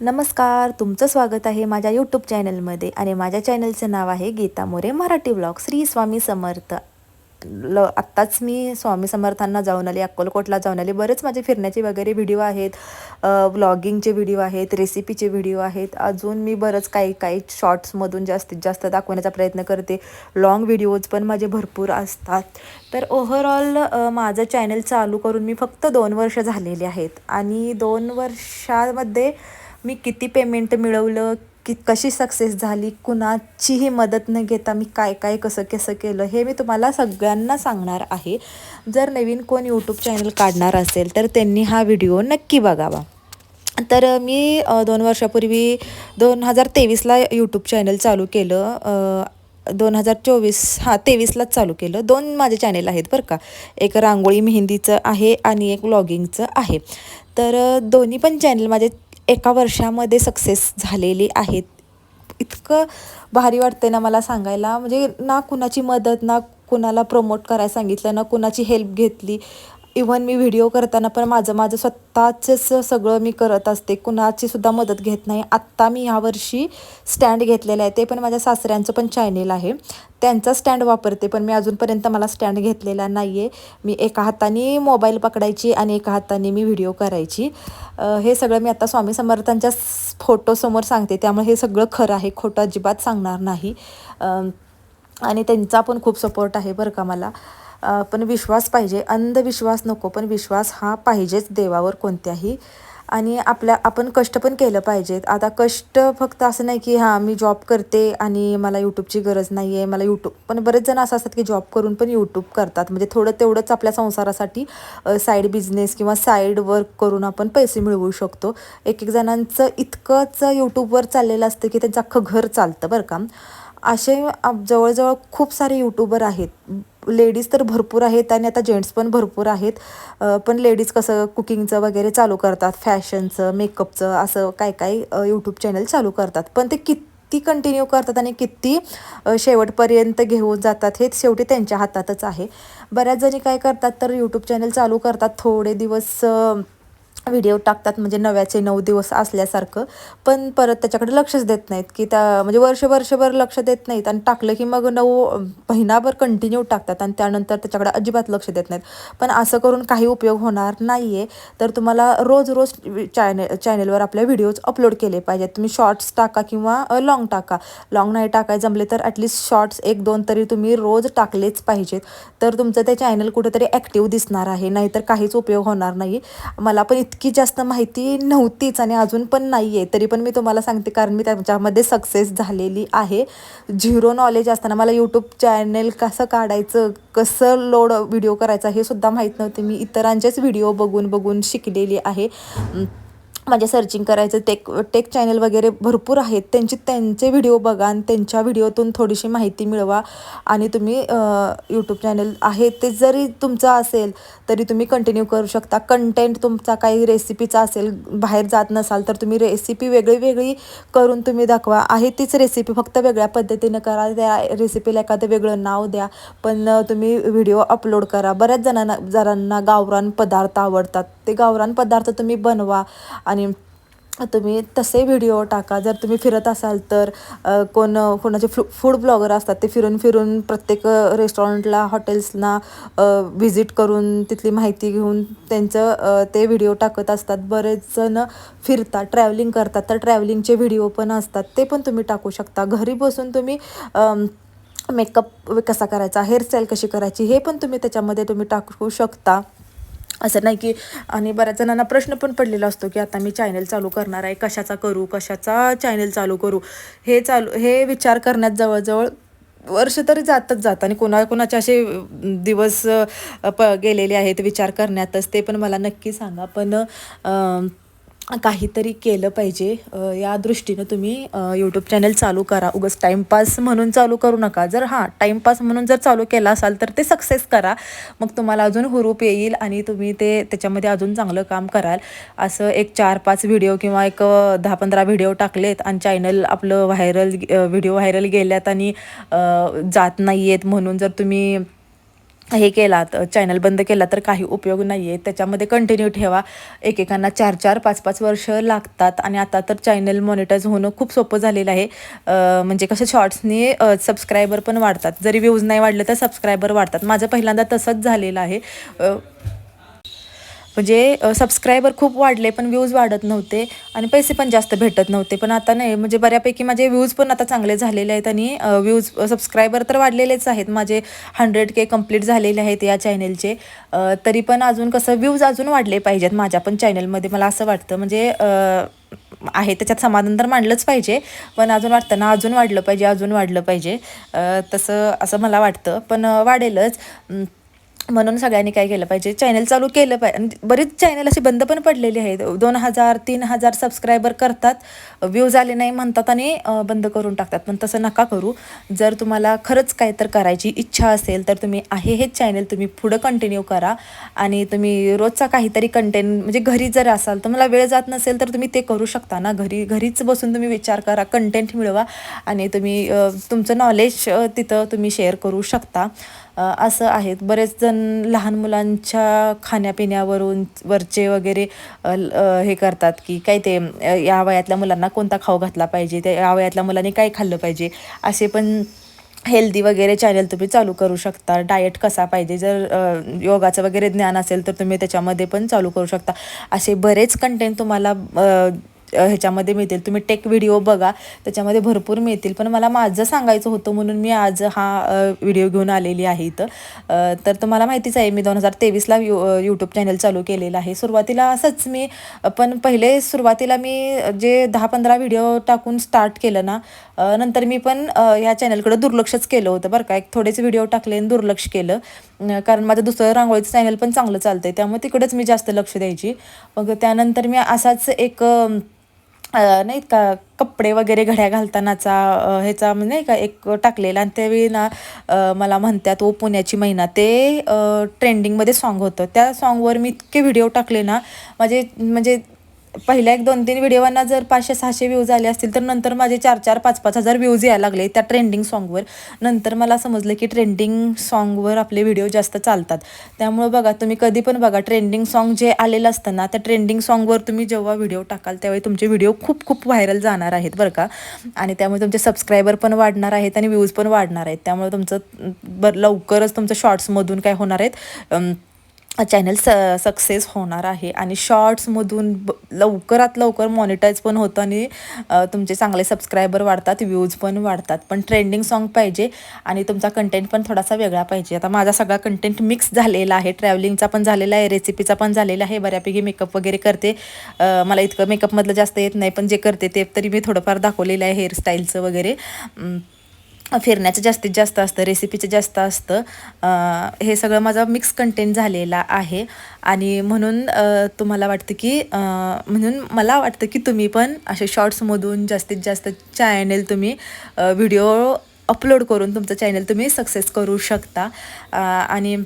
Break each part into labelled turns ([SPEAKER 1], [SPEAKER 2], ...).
[SPEAKER 1] नमस्कार तुमचं स्वागत आहे माझ्या यूट्यूब चॅनलमध्ये आणि माझ्या चॅनलचं नाव आहे गीता मोरे मराठी ब्लॉग. श्री स्वामी समर्थ. ल आत्ताच मी स्वामी समर्थांना जाऊन आले अक्कलकोटला जाऊन आले. बरेच माझे फिरण्याचे वगैरे व्हिडिओ आहेत व्लॉगिंगचे व्हिडिओ आहेत रेसिपीचे व्हिडिओ आहेत. अजून मी बरंच काही काही शॉर्ट्समधून जास्तीत जास्त दाखवण्याचा प्रयत्न करते. लॉंग व्हिडिओज पण माझे भरपूर असतात. तर ओव्हरऑल माझं चॅनल चालू करून मी फक्त दोन वर्ष झालेले आहेत. आणि दोन वर्षामध्ये मी किती पेमेंट मिळवलं की कशी सक्सेस झाली कुणाचीही मदत न घेता मी काय काय कसं कसं केलं हे मी तुम्हाला सगळ्यांना सांगणार आहे. जर नवीन कोण यूट्यूब चॅनल काढणार असेल तर त्यांनी हा व्हिडिओ नक्की बघावा. तर मी दोन वर्षापूर्वी दोन हजार तेवीसला यूट्यूब चॅनल चालू केलं दोन हजार चोवीस हां तेवीसलाच चालू केलं. दोन माझे चॅनेल आहेत बरं का. एक रांगोळी मेहंदीचं आहे आणि एक व्लॉगिंगचं आहे. तर दोन्ही पण चॅनल माझे एका वर्षामध्ये सक्सेस झालेली आहेत. इतकं भारी वाटते ना मला सांगायला. म्हणजे ना कुणाची मदत ना कुणाला प्रमोट करायला सांगितलं ना कुणाची हेल्प घेतली. इव्हन मी व्हिडिओ करताना पण माझं माझं स्वतःचंच सगळं मी करत असते. कुणाची सुद्धा मदत घेत नाही. आत्ता मी यावर्षी स्टँड घेतलेलं आहे. ते पण माझ्या सासऱ्यांचं पण चॅनेल आहे. त्यांचा स्टँड वापरते पण मी अजूनपर्यंत मला स्टँड घेतलेला नाही आहे मी एका हाताने मोबाईल पकडायची आणि एका हाताने मी व्हिडिओ करायची. हे सगळं मी आता स्वामी समर्थांच्या फोटोसमोर सांगते. त्यामुळे हे सगळं खरं आहे. खोटं अजिबात सांगणार नाही. आणि त्यांचा पण खूप सपोर्ट आहे बरं का मला. पण विश्वास पाहिजे. अंधविश्वास नको पण विश्वास हा पाहिजेच देवावर कोणत्याही. आणि आपल्या आपण कष्ट पण केलं पाहिजेत. आता कष्ट फक्त असं नाही की हां मी जॉब करते आणि मला यूट्यूबची गरज नाही आहे मला यूट्यूब पण बरेच जण असं असतात की जॉब करून पण यूट्यूब करतात. म्हणजे थोडं तेवढंच आपल्या संसारासाठी साईड बिझनेस किंवा साईड वर्क करून आपण पैसे मिळवू शकतो. एक एक जणांचं इतकंच यूट्यूबवर चाललेलं असतं की त्यांचं अख्खं घर चालतं बरं का. असे जवळजवळ खूप सारे यूट्यूबर आहेत. लेडीज तर भरपूर आहेत आणि आता जेंट्स पण भरपूर आहेत. पण लेडीज कसं कुकिंगचं वगैरे चालू करतात फॅशनचं मेकअपचं असं काय काय यूट्यूब चॅनल चालू करतात. पण ते किती कंटिन्यू करतात आणि किती शेवटपर्यंत घेऊन जातात हे शेवटी त्यांच्या हातातच आहे. बऱ्याच जणी काय करतात तर यूट्यूब चॅनल चालू करतात थोडे दिवस व्हिडिओ टाकतात म्हणजे नव्याचे नऊ दिवस असल्यासारखं. पण परत त्याच्याकडे लक्षच देत नाहीत की त्या म्हणजे वर्ष वर्षभर लक्ष देत नाहीत आणि टाकलं की मग नऊ महिनाभर कंटिन्यू टाकतात आणि त्यानंतर त्याच्याकडे अजिबात लक्ष देत नाहीत. पण असं करून काही उपयोग होणार नाही आहे तर तुम्हाला रोज रोज चॅनल चॅनेलवर आपल्या व्हिडिओज अपलोड केले पाहिजेत. तुम्ही शॉर्ट्स टाका किंवा लाँग टाका. लाँग नाही टाकाय जमले तर ॲटलिस्ट शॉर्ट्स एक दोन तरी तुम्ही रोज टाकलेच पाहिजेत. तर तुमचं ते चॅनल कुठेतरी ॲक्टिव्ह दिसणार आहे. नाहीतर काहीच उपयोग होणार नाही. मला पण इतकी जास्त माहिती नव्हतीच आणि अजून पण नाही आहे तरी पण मी तुम्हाला सांगते कारण मी त्याच्यामध्ये सक्सेस झालेली आहे. झिरो नॉलेज असताना मला यूट्यूब चॅनेल कसं काढायचं कसं लोड व्हिडिओ करायचा हे सुद्धा माहीत नव्हते. मी इतरांचेच व्हिडिओ बघून बघून शिकलेली आहे. माझ्या सर्चिंग करायचं टेक टेक चॅनल वगैरे भरपूर आहेत. त्यांची त्यांचे व्हिडिओ बघा आणि त्यांच्या व्हिडिओतून थोडीशी माहिती मिळवा. आणि तुम्ही यूट्यूब चॅनल आहे ते जरी तुमचं असेल तरी तुम्ही कंटिन्यू करू शकता. कंटेंट तुमचा काही रेसिपीचा असेल बाहेर जात नसाल तर तुम्ही रेसिपी वेगळी वेगळी करून तुम्ही दाखवा. आहे तीच रेसिपी फक्त वेगळ्या पद्धतीनं करा. त्या रेसिपीला एखादं वेगळं नाव द्या. पण तुम्ही व्हिडिओ अपलोड करा. बऱ्याच जणांना जणांना गावरान पदार्थ आवडतात. ते गावरान पदार्थ तुम्ही बनवा. आणि तुम्ही तसे व्हिडिओ टाका. जर तुम्ही फिरत असाल तर कोण कोणाचे फ्लू फूड ब्लॉगर असतात ते फिरून फिरून प्रत्येक रेस्टॉरंटला हॉटेल्सना व्हिजिट करून तिथली माहिती घेऊन त्यांचं ते व्हिडिओ टाकत असतात. बरेच जण फिरतात ट्रॅव्हलिंग करतात. तर ट्रॅव्हलिंगचे व्हिडिओ पण असतात. ते पण तुम्ही टाकू शकता. घरी बसून तुम्ही मेकअप कसा करायचा हेअरस्टाईल कशी करायची हे पण तुम्ही त्याच्यामध्ये तुम्ही टाकू शकता. असं नाही की आणि बऱ्याच जणांना प्रश्न पण पडलेला असतो की आता मी चॅनल चालू करणार आहे कशाचा करू कशाचा चॅनल चालू करू? हे चालू हे विचार करण्यात जवळजवळ वर्ष तरी जातच जात आणि कोणा कोणाचे असे दिवस प गेलेले आहेत विचार करण्यातच ते पण मला नक्की सांगा. पण काहीतरी केलं पाहिजे. या दृष्टीनं तुम्ही यूट्यूब चॅनल चालू करा. उगस टाईमपास म्हणून चालू करू नका. जर हां टाईमपास म्हणून जर चालू केला असाल तर ते सक्सेस करा. मग तुम्हाला अजून हुरूप येईल आणि तुम्ही ते त्याच्यामध्ये अजून चांगलं काम कराल. असं एक चार पाच व्हिडिओ किंवा एक दहा पंधरा व्हिडिओ टाकलेत आणि चॅनल आपलं व्हायरल व्हिडिओ व्हायरल गेल्यात आणि जात नाही आहेत म्हणून जर तुम्ही हे केला चॅनल बंद केला तर काही उपयोग नाही आहे त्याच्यामध्ये कंटिन्यू ठेवा. एकेकांना चार चार पाच पाच वर्ष लागतात आणि आता तर चॅनल मॉनिटाईज होणं खूप सोपं झालेलं आहे. म्हणजे कसं शॉर्ट्सनी सबस्क्रायबर पण वाढतात. जरी व्ह्यूज नाही वाढले तर सबस्क्रायबर वाढतात. माझं पहिल्यांदा तसंच झालेलं आहे. म्हणजे सबस्क्रायबर खूप वाढले पण व्ह्यूज वाढत नव्हते आणि पैसे पण जास्त भेटत नव्हते. पण आता नाही म्हणजे बऱ्यापैकी माझे व्ह्यूज पण आता चांगले झालेले आहेत आणि व्ह्यूज सबस्क्रायबर तर वाढलेलेच आहेत. माझे हंड्रेड के कंप्लीट झालेले आहेत या चॅनेलचे तरी पण अजून कसं व्ह्यूज अजून वाढले पाहिजेत माझ्या पण चॅनलमध्ये मला असं वाटतं. म्हणजे आहे त्याच्यात समाधान तर मांडलंच पाहिजे पण अजून वाटतं ना अजून वाढलं पाहिजे अजून वाढलं पाहिजे. तसं असं मला वाटतं. पण वाढेलच. म्हणून सगळ्यांनी काय केलं पाहिजे? चॅनल चालू केलं पाहिजे. बरीच चॅनल अशी बंद पण पडलेली आहेत. दोन हजार तीन हजार सबस्क्रायबर करतात. व्ह्यूज आले नाही म्हणतात आणि बंद करून टाकतात. पण तसं नका करू. जर तुम्हाला खरंच काय तर करायची इच्छा असेल तर तुम्ही आहे हेच चॅनल तुम्ही पुढं कंटिन्यू करा. आणि तुम्ही रोजचा काहीतरी कंटेंट म्हणजे घरी जर असाल तर मला वेळ जात नसेल तर तुम्ही ते करू शकता ना. घरी घरीच बसून तुम्ही विचार करा कंटेंट मिळवा. आणि तुम्ही तुमचं नॉलेज तिथं तुम्ही शेअर करू शकता. असं आहेत. बरेच जण लहान मुलांच्या खाण्यापिण्यावरून वरचे वगैरे ल- हे करतात की काय ते या वयातल्या मुलांना कोणता खाऊ घातला पाहिजे त्या या वयातल्या मुलांनी काय खाल्लं पाहिजे असे पण हेल्दी वगैरे चॅनल तुम्ही चालू करू शकता. डाएट कसा पाहिजे जर योगाचं वगैरे ज्ञान असेल तर तुम्ही त्याच्यामध्ये पण चालू करू शकता. असे बरेच कंटेंट तुम्हाला ह्याच्यामध्ये मिळतील. तुम्ही टेक व्हिडिओ बघा त्याच्यामध्ये भरपूर मिळतील. पण मला माझं सांगायचं होतं म्हणून मी आज हा व्हिडिओ घेऊन आलेली आहे इथं. तर तुम्हाला माहितीच आहे मी दोन हजार तेवीसला यू यूट्यूब चॅनल चालू केलेलं आहे. सुरुवातीला असंच मी पण पहिले सुरुवातीला मी जे दहा पंधरा व्हिडिओ टाकून स्टार्ट केलं ना नंतर मी पण ह्या चॅनलकडं दुर्लक्षच केलं होतं बरं का. एक थोडेच व्हिडिओ टाकले आणि दुर्लक्ष केलं. कारण माझं दुसरं रांगोळीचं चॅनल पण चांगलं चालतं आहे त्यामुळे तिकडेच मी जास्त लक्ष द्यायची. मग त्यानंतर मी असाच एक नाही का कपडे वगैरे घड्या घालतानाचा ह्याचा म्हणजे नाही का एक टाकलेला. आणि त्यावेळी ना मला म्हणतात ओ पुण्याची महिना ते ट्रेंडिंगमध्ये सॉन्ग होतं. त्या सॉन्गवर मी इतके व्हिडिओ टाकले ना माझे म्हणजे, म्हणजे पहिल्या एक दोन तीन व्हिडिओना जर पाचशे सहाशे व्ह्यूज आले असतील तर नंतर माझे चार चार पाच पाच हजार व्ह्यूज यायला लागले. त्या ट्रेंडिंग सॉन्गवर नंतर मला समजलं की ट्रेंडिंग सॉन्गवर आपले व्हिडिओ जास्त चालतात. त्यामुळं बघा तुम्ही कधी पण बघा ट्रेंडिंग सॉन्ग जे आलेलं असतं ना त्या ट्रेंडिंग सॉन्गवर तुम्ही जेव्हा व्हिडिओ टाकाल त्यावेळी तुमचे व्हिडिओ खूप खूप व्हायरल जाणार आहेत बरं का? आणि त्यामुळे तुमचे सबस्क्रायबर पण वाढणार आहेत आणि व्ह्यूज पण वाढणार आहेत. त्यामुळे तुमचं बर लवकरच तुमचं शॉर्ट्समधून काय होणार आहेत? चॅनल स सक्सेस होणार आहे. आणि शॉर्ट्समधून ब लवकरात लवकर मॉनिटाईज पण होतं आणि तुमचे चांगले सबस्क्रायबर वाढतात व्ह्यूज पण वाढतात. पण ट्रेंडिंग सॉन्ग पाहिजे आणि तुमचा कंटेंट पण थोडासा वेगळा पाहिजे. आता माझा सगळा कंटेंट मिक्स झालेला आहे. ट्रॅव्हलिंगचा पण झालेला आहे रेसिपीचा पण झालेला आहे. बऱ्यापैकी मेकअप वगैरे करते. मला इतकं मेकअपमधलं जास्त येत नाही पण जे करते ते तरी मी थोडंफार दाखवलेलं आहे हेअरस्टाईलचं वगैरे. फिरण्याचं जास्तीत जास्त असतं रेसिपीचं जास्त असतं. हे सगळं माझा मिक्स कंटेंट झालेला आहे. आणि म्हणून तुम्हाला वाटतं की म्हणून मला वाटतं की तुम्ही पण असे शॉर्ट्समधून जास्तीत जास्त चॅनेल तुम्ही व्हिडिओ अपलोड करून तुमचं चॅनल तुम्ही सक्सेस करू शकता. आणि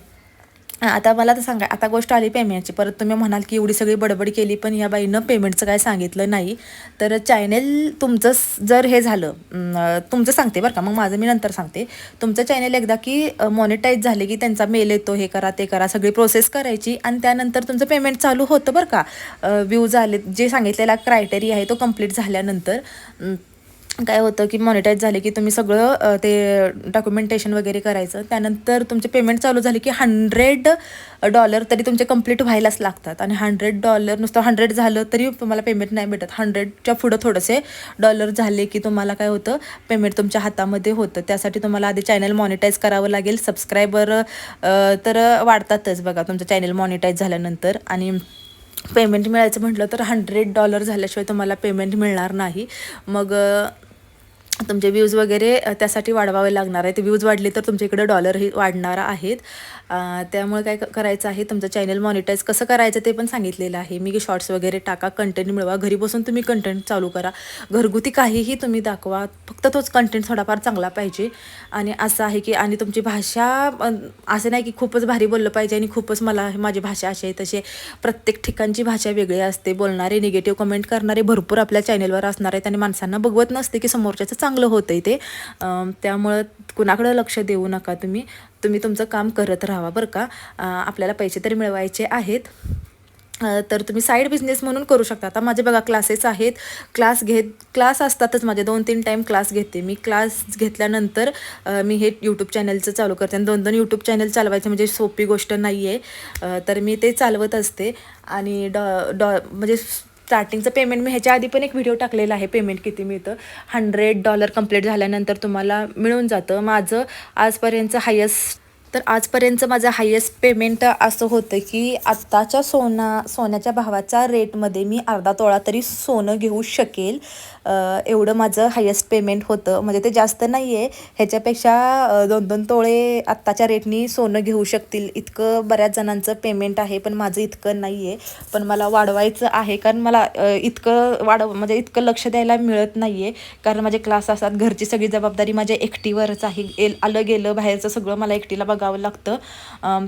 [SPEAKER 1] आता मला तर सांगा आता गोष्ट आली पेमेंटची. परत तुम्ही म्हणाल की एवढी सगळी बडबड केली पण या बाईनं पेमेंटचं काय सांगितलं नाही. तर चॅनेल तुमचं जर हे झालं तुमचं सांगते बरं का मग माझं मी नंतर सांगते. तुमचं चॅनेल एकदा की मॉनिटाईज झाले की त्यांचा मेल येतो हे करा ते करा सगळी प्रोसेस करायची आणि त्यानंतर तुमचं पेमेंट चालू होतं बरं का. व्यू झाले जे सांगितलेला क्रायटेरिया आहे तो कंप्लीट झाल्यानंतर काय होतं की मॉनिटाईज झाले की तुम्ही सगळं ते डॉक्युमेंटेशन वगैरे करायचं. त्यानंतर तुमचे पेमेंट चालू झाले की हंड्रेड डॉलर तरी तुमचे कंप्लीट व्हायलाच लागतात. आणि हंड्रेड डॉलर नुसतं हंड्रेड झालं तरी तुम्हाला पेमेंट नाही भेटत. हंड्रेडच्या पुढं थोडंसे डॉलर झाले की तुम्हाला काय होतं पेमेंट तुमच्या हातामध्ये होतं. त्यासाठी तुम्हाला आधी चॅनल मॉनिटाईज करावं लागेल. सबस्क्रायबर तर वाढतातच बघा तुमचं चॅनल मॉनिटाईज झाल्यानंतर. आणि पेमेंट मिळायचं म्हटलं तर हंड्रेड डॉलर झाल्याशिवाय तुम्हाला पेमेंट मिळणार नाही. मग तुमचे व्ह्यूज वगैरे त्यासाठी वाढवावे लागणार आहे ते व्ह्यूज वाढले तर तुमच्या इकडे डॉलरही वाढणार आहेत. त्यामुळे काय करायचं आहे तुमचं चॅनल मॉनिटाईज कसं करायचं ते पण सांगितलेलं आहे. मी शॉर्ट्स वगैरे टाका कंटेंट मिळवा. घरी बसून तुम्ही कंटेंट चालू करा. घरगुती काहीही तुम्ही दाखवा. फक्त तोच कंटेंट थोडाफार चांगला पाहिजे. आणि असं आहे की आणि तुमची भाषा असं नाही की खूपच भारी बोललं पाहिजे आणि खूपच मला माझी भाषा अशी आहे तसे प्रत्येक ठिकाणची भाषा वेगळी असते. बोलणारे निगेटिव्ह कमेंट करणारे भरपूर आपल्या चॅनेलवर असणार आहेत आणि माणसांना बघवत नसते की समोरच्याचं चांगलं होतं आहे ते त्यामुळं कुणाकडं लक्ष देऊ नका तुम्ही. तुम्ही तुमचं काम करत राहा बरं का. आपल्याला पैसे तरी मिळवायचे आहेत. तर तुम्ही साईड बिझनेस म्हणून करू शकता. आता माझे बघा क्लासेस आहेत. क्लास घेत क्लास असतातच माझे. दोन तीन टाईम क्लास घेते मी. क्लास घेतल्यानंतर मी हे यूट्यूब चॅनलचं चालू करते. आणि दोन दोन यूट्यूब चॅनल चालवायचं म्हणजे सोपी गोष्ट नाही आहे तर मी ते चालवत असते. आणि डॉ डॉ म्हणजे स्टार्टिंगचं पेमेंट मी ह्याच्या आधी पण एक व्हिडिओ टाकलेला आहे पेमेंट किती मिळतं. हंड्रेड डॉलर कंप्लीट झाल्यानंतर तुम्हाला मिळून जातं. माझं आजपर्यंतचं हायेस्ट तर आजपर्यंतचं माझं हायेस्ट पेमेंट असं होतं की आत्ताच्या सोना सोन्याच्या भावाच्या रेटमध्ये मी अर्धा तोळा तरी सोनं घेऊ शकेल. एवढं माझं हायेस्ट पेमेंट होतं. म्हणजे ते जास्त नाही आहे ह्याच्यापेक्षा दोन दोन तोळे आत्ताच्या रेटनी सोनं घेऊ शकतील. इतकं बऱ्याच जणांचं पेमेंट आहे पण माझं इतकं नाही आहे पण मला वाढवायचं आहे कारण मला इतकं वाढव म्हणजे इतकं लक्ष द्यायला मिळत नाही आहे कारण माझे क्लास असतात घरची सगळी जबाबदारी माझ्या एकटीवरच आहे. एल आलं गेलं बाहेरचं सगळं मला एकटीला बघावं लागतं.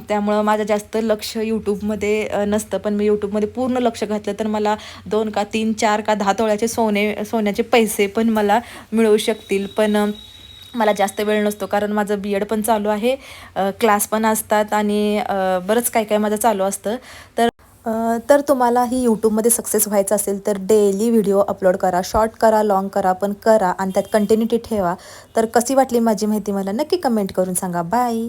[SPEAKER 1] त्यामुळं माझं जास्त लक्ष यूट्यूबमध्ये नसतं. पण मी यूट्यूबमध्ये पूर्ण लक्ष घातलं तर मला दोन का तीन चार का दहा तोळ्याचे सोने सोन्या सोन्याचे पैसे पण मला मिळू शकतील. पण मला जास्त वेळ नसतो कारण माझं बी एड पण चालू आहे. क्लास पण असतात आणि बरंच काय काय माझं चालू असतं. तर तर तर तुम्हालाही यूट्यूबमध्ये सक्सेस व्हायचं असेल तर डेली व्हिडिओ अपलोड करा. शॉर्ट करा लॉंग करा पण करा आणि त्यात कंटिन्युटी ठेवा. तर कशी वाटली माझी माहिती मला नक्की कमेंट करून सांगा. बाय